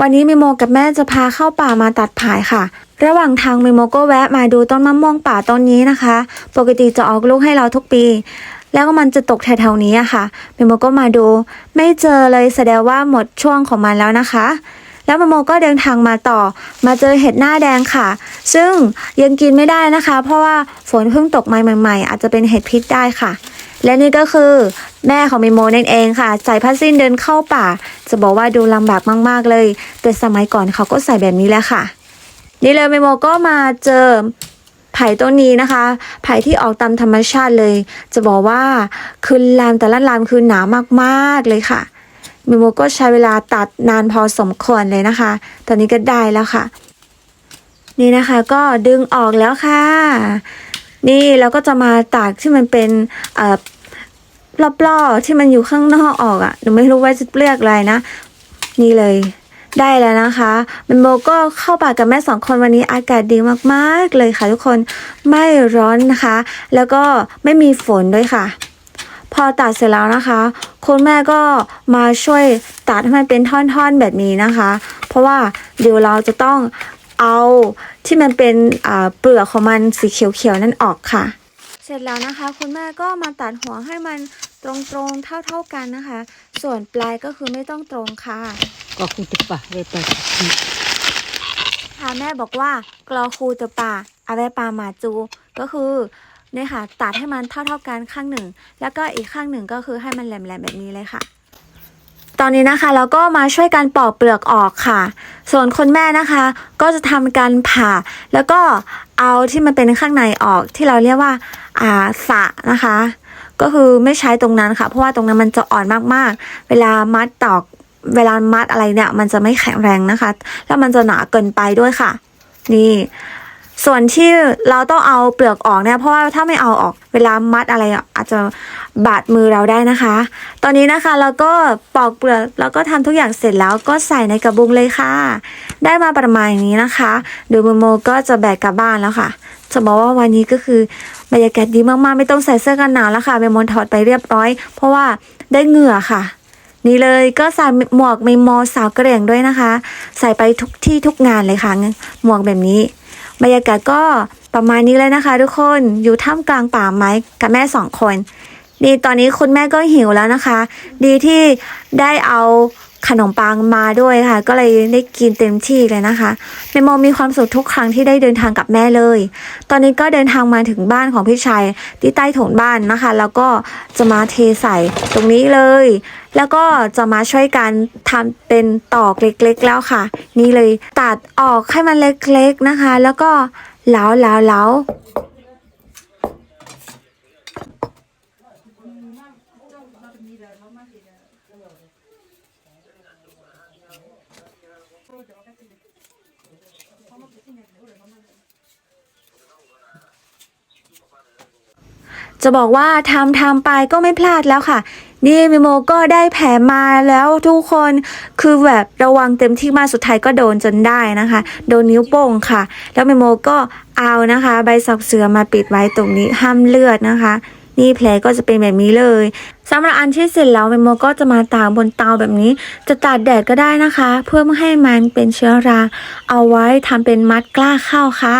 วันนี้เมโมกับแม่จะพาเข้าป่ามาตัดผายค่ะ ระหว่างทางเมโมก็แวะมาดูต้นมะม่วงป่าต้นนี้นะคะ ปกติจะออกลูกให้เราทุกปี แล้วก็มันจะตกแถวๆนี้ค่ะเมโมก็มาดู ไม่เจอเลยแสดงว่าหมดช่วงของมันแล้วนะคะ แล้วเมโมก็เดินทางมาต่อ มาเจอเห็ดหน้าแดงค่ะ ซึ่งยังกินไม่ได้นะคะ เพราะว่าฝนเพิ่งตกใหม่ๆอาจจะเป็นเห็ดพิษได้ค่ะ และนี่ก็คือ แม่ของเมโมนั่นเองค่ะ ใส่ผ้าสิ้นเดินเข้าป่า จะบอกว่าดูลำบากมาก ๆ เลย แต่สมัยก่อนเขาก็ใส่แบบนี้แหละค่ะ นี่เลยเมโมก็มาเจอไผ่ต้นนี้นะคะ ไผ่ที่ออกตามธรรมชาติเลย จะบอกว่าคือลามแต่ละลามคือหนามากๆเลยค่ะเมโมก็ใช้เวลาตัดนานพอสมควรเลยนะคะ ตอนนี้ก็ได้แล้วค่ะ นี่นะคะก็ดึงออกแล้วค่ะ นี่เราก็จะมาตากที่มันเป็นเอ่อ รอบๆที่มันอยู่ข้างนอกออกอะ่ะหนูไม่รู้ว่าจะเรียกอะไรนะ นี่เลยได้แล้วนะคะเมโมก็เข้าปากกับแม่สองคนวันนี้อากาศดีมากๆเลยค่ะทุกคนไม่ร้อนนะคะ แล้วก็ไม่มีฝนด้วยค่ะ พอตัดเสร็จแล้วนะคะ คุณแม่ก็มาช่วยตัดให้มันเป็นท่อนๆแบบนี้นะคะ เพราะว่าเดี๋ยวเราจะต้องเอาที่มันเป็นเปลือกของมันสีเขียวๆนั่นออกค่ะ เสร็จแล้วนะคะ คุณแม่ก็มาตัดหัวให้มัน ตรงๆเท่าๆกันนะคะ ส่วนปลายก็คือไม่ต้องตรงค่ะก็คงจะปะเลยไปค่ะแม่บอกว่ากรอคูเตอป่าอาเวปาหมาจู ก็คือเนี่ยค่ะ ตัดให้มันเท่าๆกันข้างหนึ่ง แล้วก็อีกข้างหนึ่งก็คือให้มันแหลมๆแบบนี้เลยค่ะ ตอนนี้นะคะเราก็มาช่วยกันปอกเปลือกออกค่ะ ส่วนคนแม่นะคะ ก็จะทำการผ่า แล้วก็เอาที่มันเป็นข้างในออกที่เราเรียกว่า อ่าสะนะคะ ก็คือไม่ใช้ตรงนั้นค่ะ เพราะว่าตรงนั้นมันจะอ่อนมากๆ เวลามัดตอก เวลามัดอะไรเนี่ยมันจะไม่แข็งแรงนะคะ แล้วมันจะหนาเกินไปด้วยค่ะ นี่ ส่วนที่เราต้องเอาเปลือกออกเนี่ยเพราะว่าถ้าไม่เอาออกเวลามัดอะไรอาจจะบาดมือเราได้นะคะ ตอนนี้นะคะเราก็ปอกเปลือกแล้วก็ทำทุกอย่างเสร็จแล้วก็ใส่ในกระบุงเลยค่ะ ได้มาประมาณนี้นะคะเดี๋ยวโมโมก็จะแบกกลับบ้านแล้วค่ะ จะบอกว่าวันนี้ก็คือบรรยากาศดีมากๆ ไม่ต้องใส่เสื้อกันหนาวแล้วค่ะเมโมถอดไปเรียบร้อย เพราะว่าได้เหงื่อค่ะ นี่เลยก็ใส่หมวกเมโมสาวกระเหรี่ยงด้วยนะคะ ใส่ไปทุกที่ทุกงานเลยค่ะหมวกแบบนี้ บรรยากาศก็ประมาณนี้เลยนะคะ ทุกคนอยู่ท่ามกลางป่าไม้กับแม่สองคนนี่ตอนนี้คุณแม่ก็หิวแล้วนะคะ ดีที่ได้เอา ขนมปังมาด้วยค่ะ ก็เลยได้กินเต็มที่เลยนะคะเมโมมีความสุขทุกครั้งที่ได้เดินทางกับแม่เลย ตอนนี้ก็เดินทางมาถึงบ้านของพี่ชายที่ใต้ถุนบ้านนะคะ แล้วก็จะมาเทใส่ตรงนี้เลย แล้วก็จะมาช่วยกันทำเป็นตอกเล็กๆแล้วค่ะ นี่เลยตัดออกให้มันเล็กๆนะคะ แล้วก็เหลาเหลาเหลา จะบอกว่าทำทำไปก็ไม่พลาดแล้วค่ะ นี่มิโมก็ได้แผลมาแล้วทุกคนคือแบบระวังเต็มที่มากสุดท้ายก็โดนจนได้นะคะ โดนนิ้วโป้งค่ะ แล้วมิโมก็เอานะคะ ใบสับเสือมาปิดไว้ตรงนี้ห้ามเลือดนะคะ นี่แผลก็จะเป็นแบบนี้เลยสำหรับอันที่เสร็จแล้วเมโมก็จะมาตากบนเตาแบบนี้ จะตากแดดก็ได้นะคะ เพื่อไม่ให้มันเป็นเชื้อรา เอาไว้ทำเป็นมัดกล้าข้าวค่ะ